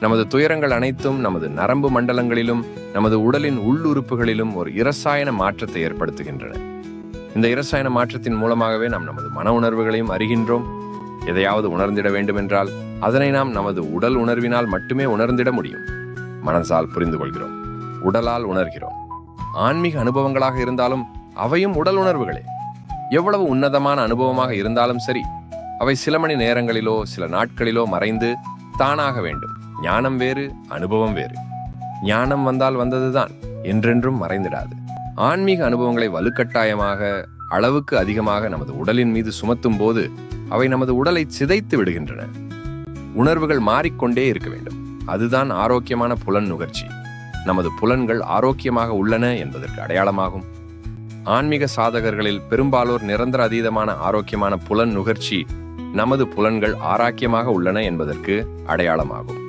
நமது துயரங்கள் அனைத்தும் நமது நரம்பு மண்டலங்களிலும் நமது உடலின் உள்ளுறுப்புகளிலும் ஒரு இரசாயன மாற்றத்தை ஏற்படுத்துகின்றன. இந்த இரசாயன மாற்றத்தின் மூலமாகவே நாம் நமது மன உணர்வுகளையும் அறிகின்றோம். எதையாவது உணர்ந்திட வேண்டுமென்றால் அதனை நாம் நமது உடல் உணர்வினால் மட்டுமே உணர்ந்திட முடியும். மனசால் புரிந்து கொள்கிறோம். உடலால் உணர்கிறோம். ஆன்மீக அனுபவங்களாக இருந்தாலும் அவையும் உடல் உணர்வுகளே. எவ்வளவு உன்னதமான அனுபவமாக இருந்தாலும் சரி அவை சில மணி நேரங்களிலோ சில நாட்களிலோ மறைந்து தானாக வேண்டும். ஞானம் வேறு அனுபவம் வேறு. ஞானம் வந்தால் வந்ததுதான் என்றென்றும் மறைந்திடாது. ஆன்மீக அனுபவங்களை வலுக்கட்டாயமாக அளவுக்கு அதிகமாக நமது உடலின் மீது சுமத்தும் போது அவை நமது உடலை சிதைத்து விடுகின்றன. உணர்வுகள் மாறிக்கொண்டே இருக்க வேண்டும். அதுதான் ஆரோக்கியமான புலன் நுகர்ச்சி. நமது புலன்கள் ஆரோக்கியமாக உள்ளன என்பதற்கு அடையாளமாகும். ஆன்மீக சாதகர்களில் பெரும்பாலோர் நிரந்தர அதீதமான ஆரோக்கியமான புலன் நுகர்ச்சி நமது புலன்கள் ஆரோக்கியமாக உள்ளன என்பதற்கு அடையாளமாகும்.